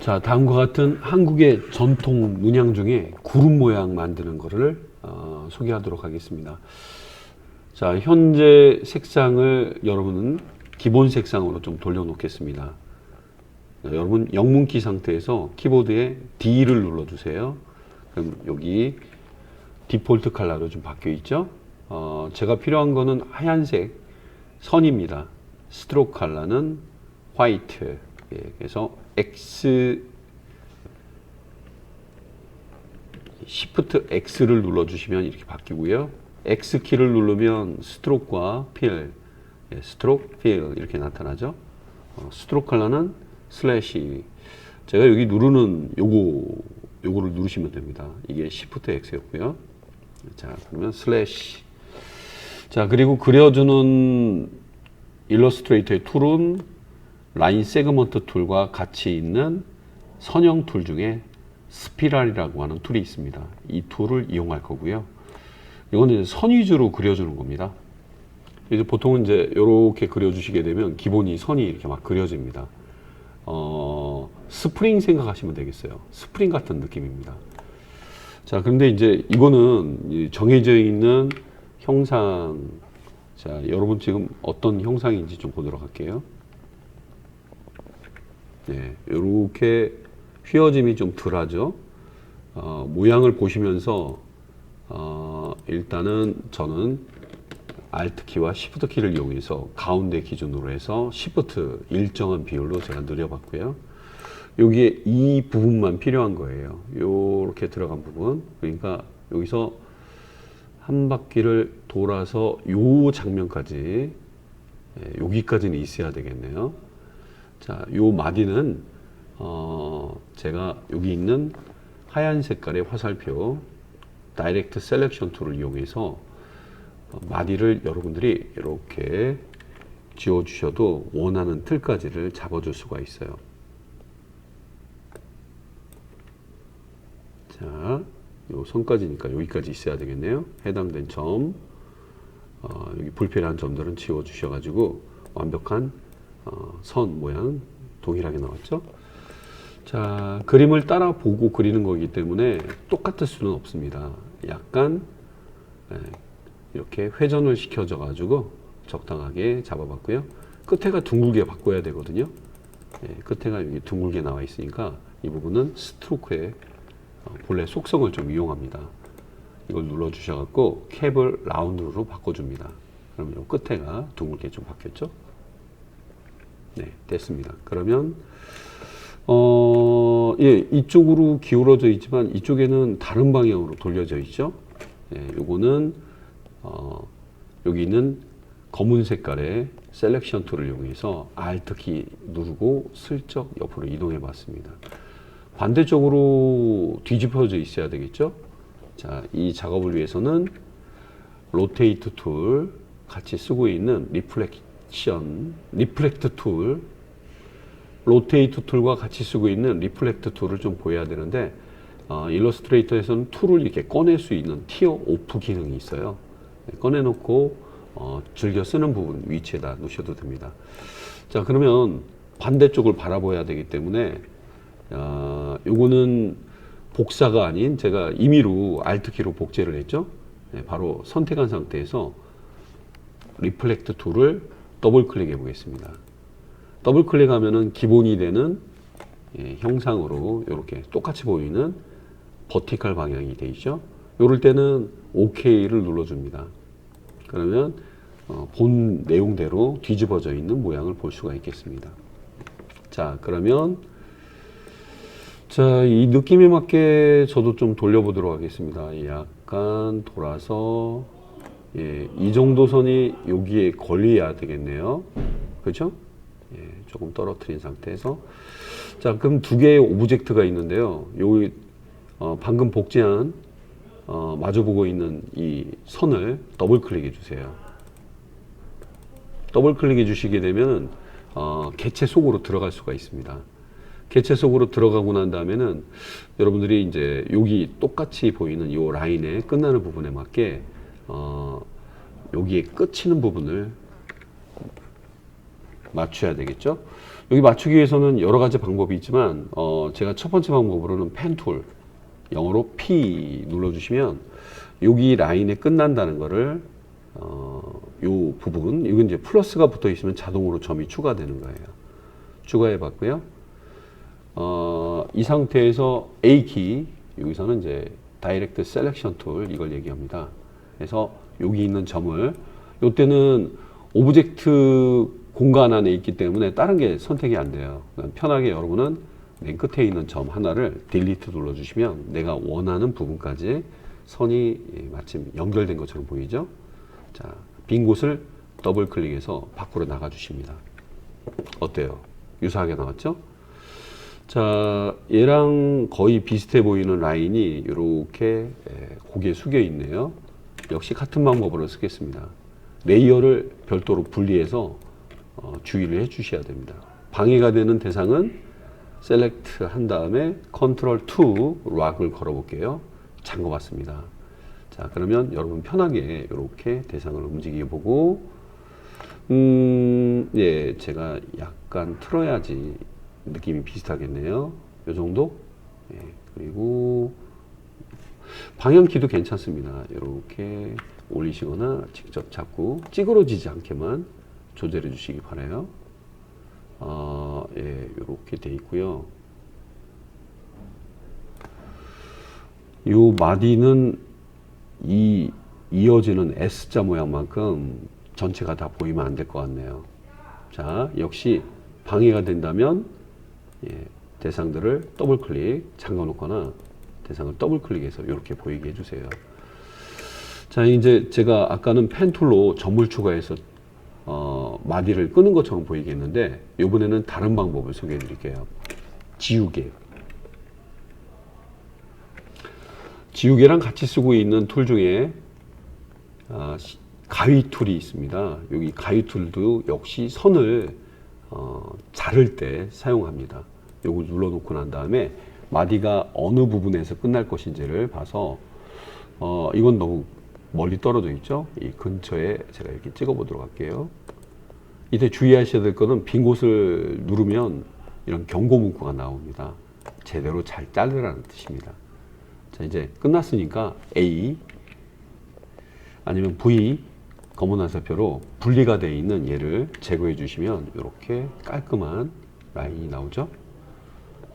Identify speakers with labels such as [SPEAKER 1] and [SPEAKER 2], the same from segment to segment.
[SPEAKER 1] 자, 다음과 같은 한국의 전통 문양 중에 구름 모양 만드는 거를 어, 소개하도록 하겠습니다. 자, 현재 색상을 여러분은 기본 색상으로 좀 돌려놓겠습니다. 자, 여러분 영문키 상태에서 키보드에 D를 눌러주세요. 그럼 여기 디폴트 컬러로 좀 바뀌어 있죠. 어, 제가 필요한 거는 하얀색 선입니다. 스트로크 컬러는 화이트. 예, 그래서 X Shift X를 눌러주시면 이렇게 바뀌고요. X 키를 누르면 스트로크와 필, 예, 스트로크, 필 이렇게 나타나죠. 어, 스트로크 컬러는 슬래시. 제가 여기 누르는 요거 요거를 누르시면 됩니다. 이게 Shift X였고요. 자, 그러면 슬래시. 자, 그리고 그려주는 일러스트레이터의 툴은 라인 세그먼트 툴과 같이 있는 선형 툴 중에 스피랄이라고 하는 툴이 있습니다. 이 툴을 이용할 거고요. 이거는 선 위주로 그려주는 겁니다. 이제 보통은 이제 이렇게 그려주시게 되면 기본이 선이 이렇게 막 그려집니다. 어, 스프링 생각하시면 되겠어요. 스프링 같은 느낌입니다. 자, 그런데 이제 이거는 이 정해져 있는 형상. 자, 여러분 지금 어떤 형상인지 좀 보도록 할게요. 네, 이렇게 휘어짐이 좀 덜하죠. 어, 모양을 보시면서 어, 일단은 저는 Alt 키와 Shift 키를 이용해서 가운데 기준으로 해서 Shift 일정한 비율로 제가 늘려봤고요. 여기에 이 부분만 필요한 거예요. 요렇게 들어간 부분. 그러니까 여기서 한 바퀴를 돌아서 요 장면까지 예, 여기까지는 있어야 되겠네요. 자, 요 마디는 어, 제가 여기 있는 하얀 색깔의 화살표 다이렉트 셀렉션 툴을 이용해서 어, 마디를 여러분들이 이렇게 지워 주셔도 원하는 틀까지를 잡아 줄 수가 있어요. 자, 요 선까지니까 여기까지 있어야 되겠네요. 해당된 점, 어, 여기 불필요한 점들은 지워 주셔가지고 완벽한 어, 선 모양 동일하게 나왔죠. 자, 그림을 따라 보고 그리는 거기 때문에 똑같을 수는 없습니다. 약간 예, 이렇게 회전을 시켜줘 가지고 적당하게 잡아봤고요. 끝에가 둥글게 바꿔야 되거든요. 예, 끝에가 여기 둥글게 나와 있으니까 이 부분은 스트로크의 어, 본래 속성을 좀 이용합니다. 이걸 눌러 주셔갖고 캡을 라운드로 바꿔줍니다. 그러면 요 끝에가 둥글게 좀 바뀌었죠? 네, 됐습니다. 그러면 어, 예, 이쪽으로 기울어져 있지만 이쪽에는 다른 방향으로 돌려져 있죠. 예, 요거는 어, 여기 있는 검은 색깔의 셀렉션 툴을 이용해서 Alt 키 누르고 슬쩍 옆으로 이동해 봤습니다. 반대쪽으로 뒤집어져 있어야 되겠죠? 자, 이 작업을 위해서는 로테이트 툴 같이 쓰고 있는 리플렉 션, 리플렉트 툴, 로테이트 툴과 같이 쓰고 있는 리플렉트 툴을 좀 보여야 되는데 어, 일러스트레이터에서는 툴을 이렇게 꺼낼 수 있는 티어 오프 기능이 있어요. 네, 꺼내놓고 어, 즐겨 쓰는 부분 위치에다 놓으셔도 됩니다. 자 그러면 반대쪽을 바라봐야 되기 때문에 어, 요거는 복사가 아닌 제가 임의로 Alt 키로 복제를 했죠. 네, 바로 선택한 상태에서 리플렉트 툴을 더블 클릭해 보겠습니다. 더블 클릭하면은 기본이 되는 예, 형상으로 이렇게 똑같이 보이는 버티컬 방향이 되어 있죠. 이럴 때는 OK를 눌러줍니다. 그러면 어, 본 내용대로 뒤집어져 있는 모양을 볼 수가 있겠습니다. 자, 그러면 자, 이 느낌에 맞게 저도 좀 돌려보도록 하겠습니다. 약간 돌아서 예, 이 정도 선이 여기에 걸려야 되겠네요. 그렇죠? 예, 조금 떨어뜨린 상태에서 자, 그럼 두 개의 오브젝트가 있는데요. 여기 어, 방금 복제한 어, 마주보고 있는 이 선을 더블 클릭해 주세요. 더블 클릭해 주시게 되면 어, 개체 속으로 들어갈 수가 있습니다. 개체 속으로 들어가고 난 다음에는 여러분들이 이제 여기 똑같이 보이는 이 라인에 끝나는 부분에 맞게 어, 여기에 끝이는 부분을 맞춰야 되겠죠. 여기 맞추기 위해서는 여러 가지 방법이 있지만 어, 제가 첫 번째 방법으로는 펜 툴 영어로 P 눌러주시면 여기 라인에 끝난다는 거를 어, 요 부분 이건 이제 플러스가 붙어 있으면 자동으로 점이 추가되는 거예요. 추가해 봤고요. 어, 이 상태에서 A 키 여기서는 이제 다이렉트 셀렉션 툴 이걸 얘기합니다. 그래서 여기 있는 점을 이때는 오브젝트 공간 안에 있기 때문에 다른 게 선택이 안 돼요. 그러니까 편하게 여러분은 맨 끝에 있는 점 하나를 딜리트 눌러주시면 내가 원하는 부분까지 선이 예, 마침 연결된 것처럼 보이죠? 자, 빈 곳을 더블 클릭해서 밖으로 나가 주십니다. 어때요? 유사하게 나왔죠? 자, 얘랑 거의 비슷해 보이는 라인이 이렇게 고개 숙여 있네요. 역시 같은 방법으로 쓰겠습니다. 레이어를 별도로 분리해서 어, 주의를 해 주셔야 됩니다. 방해가 되는 대상은 셀렉트 한 다음에 컨트롤 2 락을 걸어 볼게요. 잠궈 봤습니다. 자, 그러면 여러분 편하게 이렇게 대상을 움직여 보고 음, 예, 제가 약간 틀어야지 느낌이 비슷하겠네요. 요 정도? 예, 그리고 방향키도 괜찮습니다. 이렇게 올리시거나 직접 잡고 찌그러지지 않게만 조절해 주시기 바라요. 아, 예, 이렇게 돼 있고요. 요 마디는 이 이어지는 S자 모양만큼 전체가 다 보이면 안 될 것 같네요. 자, 역시 방해가 된다면 예, 대상들을 더블 클릭 잠가 놓거나 대상을 더블 클릭해서 이렇게 보이게 해주세요. 자, 이제 제가 아까는 펜 툴로 점을 추가해서 어, 마디를 끄는 것처럼 보이겠는데 이번에는 다른 방법을 소개해 드릴게요. 지우개. 지우개랑 같이 쓰고 있는 툴 중에 아, 시- 가위 툴이 있습니다. 여기 가위 툴도 역시 선을 어, 자를 때 사용합니다. 요거 눌러놓고 난 다음에 마디가 어느 부분에서 끝날 것인지를 봐서 어, 이건 너무 멀리 떨어져 있죠. 이 근처에 제가 이렇게 찍어 보도록 할게요. 이때 주의하셔야 될 거는 빈 곳을 누르면 이런 경고 문구가 나옵니다. 제대로 잘 자르라는 뜻입니다. 자, 이제 끝났으니까 A 아니면 V 검은 화살표로 분리가 되어 있는 얘를 제거해 주시면 이렇게 깔끔한 라인이 나오죠.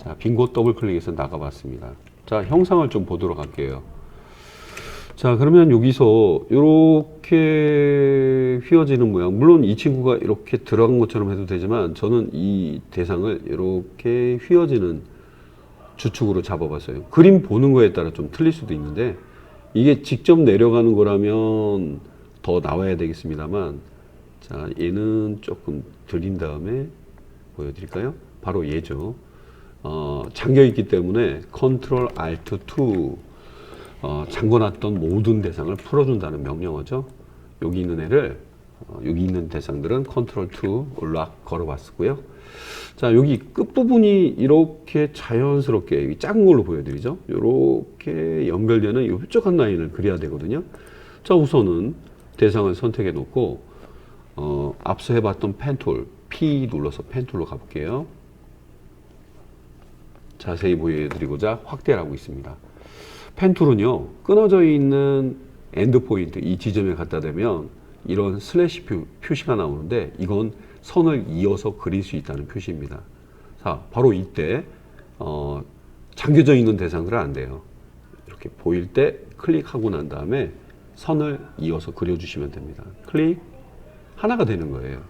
[SPEAKER 1] 자, 빈곳 더블 클릭해서 나가 봤습니다. 자, 형상을 좀 보도록 할게요. 자, 그러면 여기서 이렇게 휘어지는 모양. 물론 이 친구가 이렇게 들어간 것처럼 해도 되지만 저는 이 대상을 이렇게 휘어지는 주축으로 잡아봤어요. 그림 보는 거에 따라 좀 틀릴 수도 있는데 이게 직접 내려가는 거라면 더 나와야 되겠습니다만 자, 얘는 조금 들인 다음에 보여드릴까요? 바로 얘죠. 어, 잠겨 있기 때문에 컨트롤 알트 2 어, 잠궈놨던 모든 대상을 풀어준다는 명령어죠. 여기 있는 애를 어, 여기 있는 대상들은 컨트롤 2 올락 걸어봤고요. 자 여기 끝 부분이 이렇게 자연스럽게 작은 걸로 보여드리죠. 이렇게 연결되는 이 뾰족한 라인을 그려야 되거든요. 자 우선은 대상을 선택해 놓고 어, 앞서 해봤던 펜툴 P 눌러서 펜툴로 가볼게요. 자세히 보여드리고자 확대를 하고 있습니다. 펜툴은요 끊어져 있는 엔드 포인트 이 지점에 갖다 대면 이런 슬래시 표, 표시가 나오는데 이건 선을 이어서 그릴 수 있다는 표시입니다. 자 바로 이때 어, 잠겨져 있는 대상들은 안 돼요. 이렇게 보일 때 클릭하고 난 다음에 선을 이어서 그려주시면 됩니다. 클릭 하나가 되는 거예요.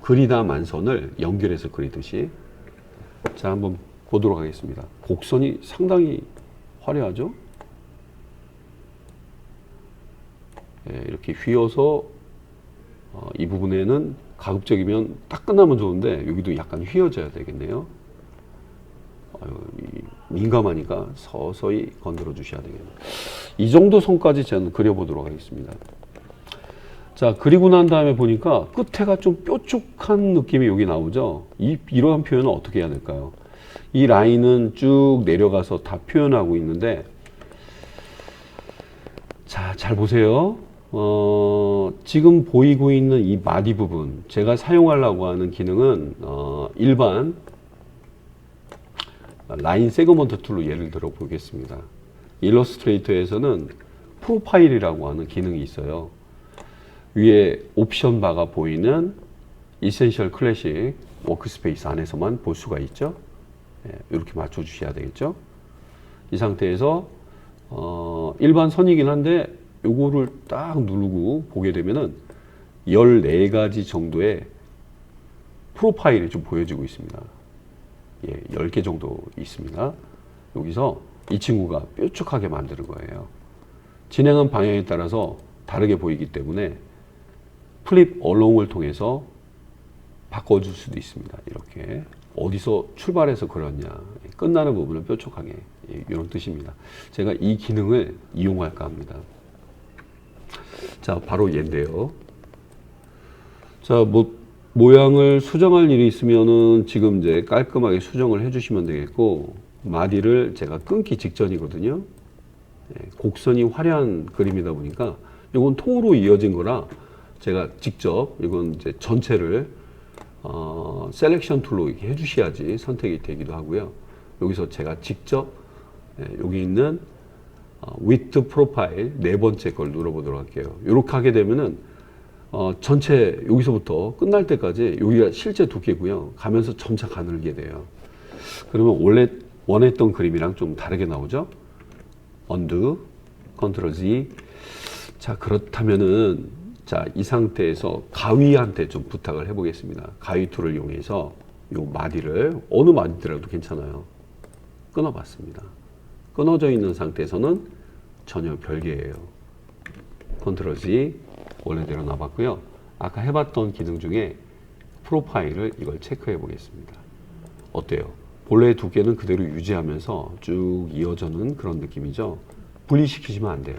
[SPEAKER 1] 그리다 만선을 연결해서 그리듯이 자 한번 보도록 하겠습니다. 곡선이 상당히 화려하죠? 예, 이렇게 휘어서 어, 이 부분에는 가급적이면 딱 끝나면 좋은데 여기도 약간 휘어져야 되겠네요. 아유, 이 민감하니까 서서히 건드려 주셔야 되겠네요. 이 정도 선까지 저는 그려보도록 하겠습니다. 자, 그리고 난 다음에 보니까 끝에가 좀 뾰족한 느낌이 여기 나오죠? 이, 이러한 표현은 어떻게 해야 될까요? 이 라인은 쭉 내려가서 다 표현하고 있는데, 자, 잘 보세요. 어, 지금 보이고 있는 이 마디 부분, 제가 사용하려고 하는 기능은, 어, 일반 라인 세그먼트 툴로 예를 들어 보겠습니다. 일러스트레이터에서는 프로파일이라고 하는 기능이 있어요. 위에 옵션 바가 보이는 이센셜 클래식 워크스페이스 안에서만 볼 수가 있죠. 예, 이렇게 맞춰 주셔야 되겠죠. 이 상태에서 어, 일반 선이긴 한데 요거를 딱 누르고 보게 되면은 14가지 정도의 프로파일이 좀 보여지고 있습니다. 예, 10개 정도 있습니다. 여기서 이 친구가 뾰족하게 만드는 거예요. 진행한 방향에 따라서 다르게 보이기 때문에 플립 얼롱을 통해서 바꿔줄 수도 있습니다. 이렇게 어디서 출발해서 그렸냐 끝나는 부분을 뾰족하게 예, 이런 뜻입니다. 제가 이 기능을 이용할까 합니다. 자 바로 얘인데요. 자 뭐, 모양을 수정할 일이 있으면은 지금 이제 깔끔하게 수정을 해주시면 되겠고 마디를 제가 끊기 직전이거든요. 예, 곡선이 화려한 그림이다 보니까 이건 통으로 이어진 거라 제가 직접 이건 이제 전체를 어, 셀렉션 툴로 이렇게 해주셔야지 선택이 되기도 하고요. 여기서 제가 직접 예, 여기 있는 어, 위트 프로파일 네 번째 걸 눌러보도록 할게요. 이렇게 하게 되면은 어, 전체 여기서부터 끝날 때까지 여기가 실제 두께고요. 가면서 점차 가늘게 돼요. 그러면 원래 원했던 그림이랑 좀 다르게 나오죠? 언두, 컨트롤 Z. 자, 그렇다면은, 자, 이 상태에서 가위한테 좀 부탁을 해보겠습니다. 가위 툴을 이용해서 요 마디를, 어느 마디더라도 괜찮아요. 끊어봤습니다. 끊어져 있는 상태에서는 전혀 별개예요. 컨트롤 Z, 원래대로 놔봤고요. 아까 해봤던 기능 중에 프로파일을 이걸 체크해 보겠습니다. 어때요? 본래의 두께는 그대로 유지하면서 쭉 이어져는 그런 느낌이죠. 분리시키시면 안 돼요.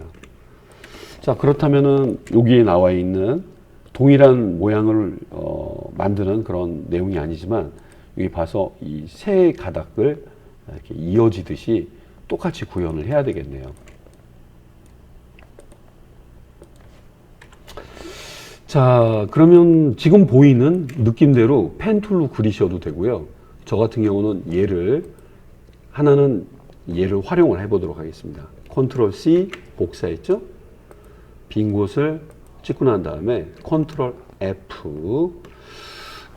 [SPEAKER 1] 자 그렇다면은 여기에 나와 있는 동일한 모양을 어, 만드는 그런 내용이 아니지만 여기 봐서 이 세 가닥을 이렇게 이어지듯이 똑같이 구현을 해야 되겠네요. 자 그러면 지금 보이는 느낌대로 펜 툴로 그리셔도 되고요. 저 같은 경우는 얘를 하나는 얘를 활용을 해보도록 하겠습니다. 컨트롤 C 복사했죠? 빈 곳을 찍고 난 다음에 컨트롤 F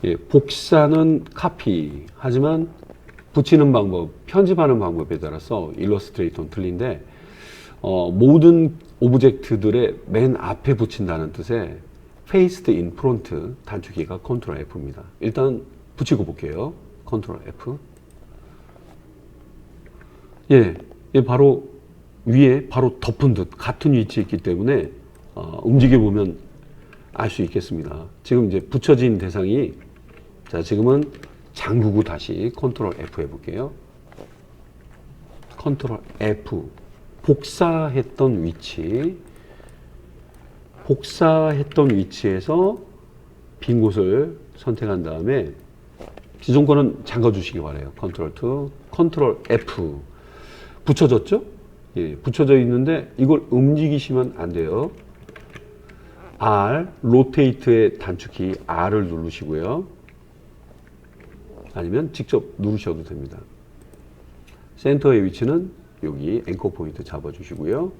[SPEAKER 1] 예, 복사는 카피 하지만 붙이는 방법, 편집하는 방법에 따라서 일러스트레이터는 틀린데 어, 모든 오브젝트들의 맨 앞에 붙인다는 뜻의 Faced in Front 단축키가 컨트롤 F입니다. 일단 붙이고 볼게요. 컨트롤 F. 예, 예, 바로 위에 바로 덮은 듯 같은 위치에 있기 때문에 어, 움직여 보면 알 수 있겠습니다. 지금 이제 붙여진 대상이 자 지금은 잠그고 다시 컨트롤 F 해볼게요. 컨트롤 F 복사했던 위치 복사했던 위치에서 빈 곳을 선택한 다음에 기존 거는 잠가 주시기 바래요. 컨트롤 2, 컨트롤 F 붙여졌죠? 예, 붙여져 있는데 이걸 움직이시면 안 돼요. R 로테이트의 단축키 R을 누르시고요. 아니면 직접 누르셔도 됩니다. 센터의 위치는 여기 앵커 포인트 잡아 주시고요.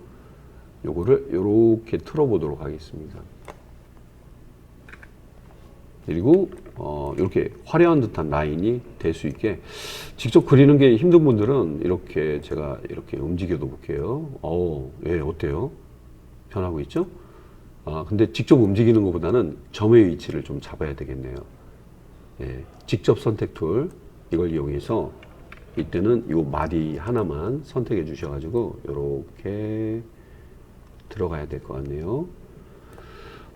[SPEAKER 1] 요거를 이렇게 틀어 보도록 하겠습니다. 그리고 어, 이렇게 화려한 듯한 라인이 될 수 있게 직접 그리는 게 힘든 분들은 이렇게 제가 이렇게 움직여도 볼게요. 어, 예, 어때요? 변하고 있죠? 아, 근데 직접 움직이는 것보다는 점의 위치를 좀 잡아야 되겠네요. 예, 직접 선택 툴 이걸 이용해서 이때는 이 마디 하나만 선택해 주셔가지고 이렇게 들어가야 될 것 같네요.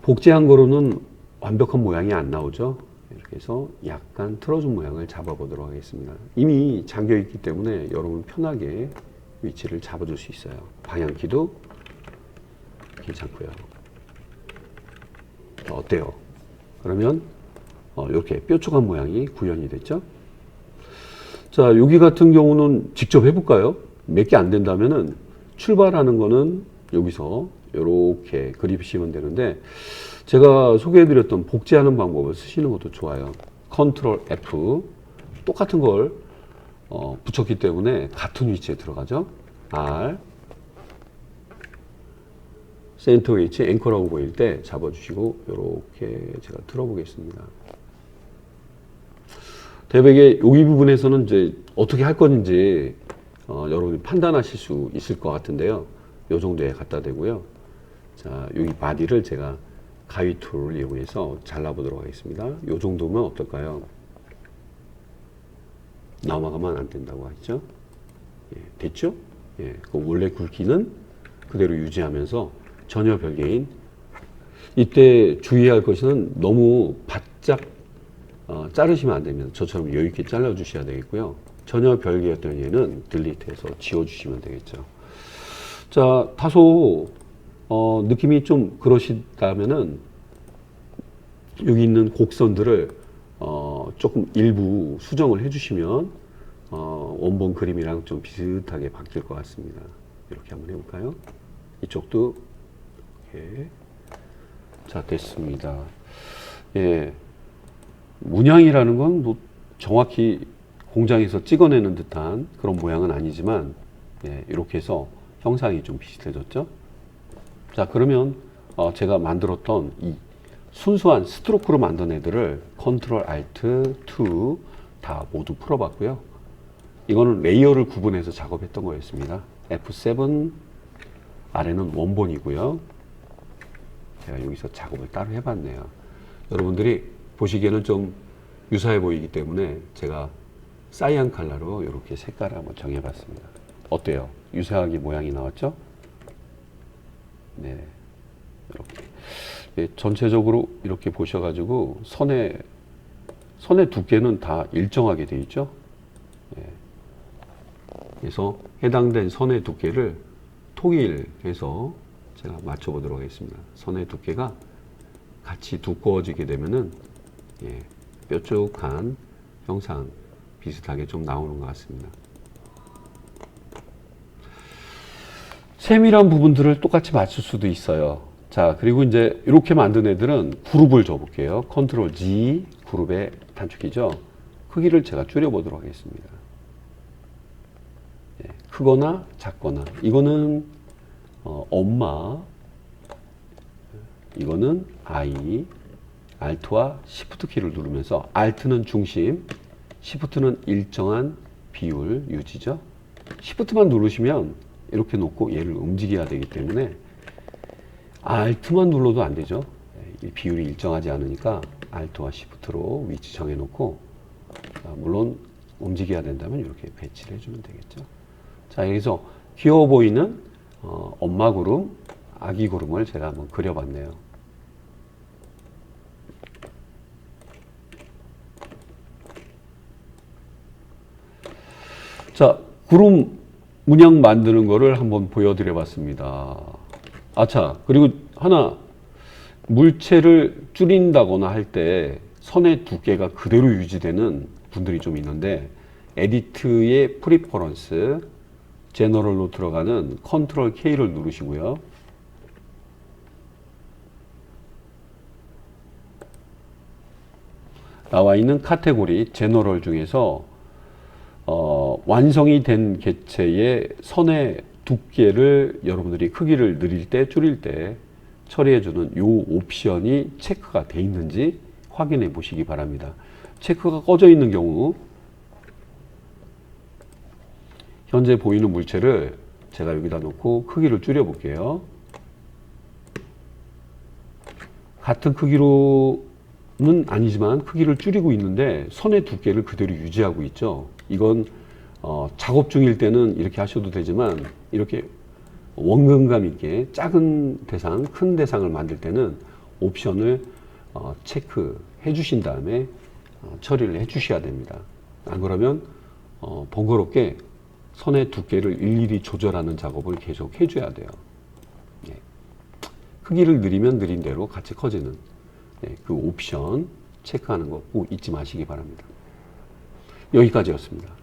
[SPEAKER 1] 복제한 거로는 완벽한 모양이 안 나오죠. 이렇게 해서 약간 틀어준 모양을 잡아보도록 하겠습니다. 이미 잠겨 있기 때문에 여러분 편하게 위치를 잡아줄 수 있어요. 방향키도 괜찮고요. 어때요? 그러면 어, 이렇게 뾰족한 모양이 구현이 됐죠? 자, 여기 같은 경우는 직접 해볼까요? 몇 개 안 된다면은 출발하는 거는 여기서 이렇게 그리시면 되는데 제가 소개해드렸던 복제하는 방법을 쓰시는 것도 좋아요. 컨트롤 F 똑같은 걸 어, 붙였기 때문에 같은 위치에 들어가죠. R 센터 위치 앵커라고 보일 때 잡아주시고 이렇게 제가 들어보겠습니다. 대백의 여기 부분에서는 이제 어떻게 할 건지 어, 여러분이 판단하실 수 있을 것 같은데요. 이 정도에 갖다 대고요. 자, 여기 바디를 제가 가위 툴을 이용해서 잘라보도록 하겠습니다. 이 정도면 어떨까요? 넘어가면 안 된다고 하죠. 예, 됐죠? 예, 그 원래 굵기는 그대로 유지하면서 전혀 별개인 이때 주의할 것은 너무 바짝 어, 자르시면 안 됩니다. 저처럼 여유 있게 잘라 주셔야 되겠고요. 전혀 별개였던 얘는 딜리트해서 지워 주시면 되겠죠. 자, 다소 어, 느낌이 좀 그러시다면은 여기 있는 곡선들을 어, 조금 일부 수정을 해주시면 어, 원본 그림이랑 좀 비슷하게 바뀔 것 같습니다. 이렇게 한번 해볼까요? 이쪽도 이렇게 자 됐습니다. 예, 문양이라는 건 뭐 정확히 공장에서 찍어내는 듯한 그런 모양은 아니지만 예, 이렇게 해서 형상이 좀 비슷해졌죠. 자 그러면 어, 제가 만들었던 이 순수한 스트로크로 만든 애들을 컨트롤 알트 2 다 모두 풀어봤고요. 이거는 레이어를 구분해서 작업했던 거였습니다. F7 아래는 원본이고요. 제가 여기서 작업을 따로 해봤네요. 여러분들이 보시기에는 좀 유사해 보이기 때문에 제가 사이안 칼라로 이렇게 색깔을 한번 정해봤습니다. 어때요? 유사하게 모양이 나왔죠? 네, 이렇게 예, 전체적으로 이렇게 보셔가지고 선의 선의 두께는 다 일정하게 되어 있죠. 예. 그래서 해당된 선의 두께를 통일해서 제가 맞춰보도록 하겠습니다. 선의 두께가 같이 두꺼워지게 되면은 예, 뾰족한 형상 비슷하게 좀 나오는 것 같습니다. 세밀한 부분들을 똑같이 맞출 수도 있어요. 자, 그리고 이제 이렇게 만든 애들은 그룹을 줘볼게요. 컨트롤 G, 그룹의 단축키죠. 크기를 제가 줄여보도록 하겠습니다. 예, 크거나 작거나. 이거는 어, 엄마, 이거는 I, Alt와 Shift 키를 누르면서 Alt는 중심, Shift는 일정한 비율 유지죠. Shift만 누르시면 이렇게 놓고 얘를 움직여야 되기 때문에 Alt만 눌러도 안 되죠. 이 비율이 일정하지 않으니까 Alt와 Shift로 위치 정해 놓고 자, 물론 움직여야 된다면 이렇게 배치를 해주면 되겠죠. 자 여기서 귀여워 보이는 어, 엄마 구름, 아기 구름을 제가 한번 그려봤네요. 자, 구름 문양 만드는 거를 한번 보여드려 봤습니다. 아차, 그리고 하나, 물체를 줄인다거나 할 때 선의 두께가 그대로 유지되는 분들이 좀 있는데, 에디트의 프리퍼런스, 제너럴로 들어가는 컨트롤 K를 누르시고요. 나와 있는 카테고리 제너럴 중에서 어, 완성이 된 개체의 선의 두께를 여러분들이 크기를 늘릴 때 줄일 때 처리해주는 이 옵션이 체크가 돼 있는지 확인해 보시기 바랍니다. 체크가 꺼져 있는 경우 현재 보이는 물체를 제가 여기다 놓고 크기를 줄여 볼게요. 같은 크기로는 아니지만 크기를 줄이고 있는데 선의 두께를 그대로 유지하고 있죠. 이건 어, 작업 중일 때는 이렇게 하셔도 되지만 이렇게 원근감 있게 작은 대상, 큰 대상을 만들 때는 옵션을 어, 체크해 주신 다음에 어, 처리를 해 주셔야 됩니다. 안 그러면 어, 번거롭게 선의 두께를 일일이 조절하는 작업을 계속 해줘야 돼요. 예. 크기를 늘리면 늘린 대로 같이 커지는 예, 그 옵션 체크하는 거 꼭 잊지 마시기 바랍니다. 여기까지였습니다.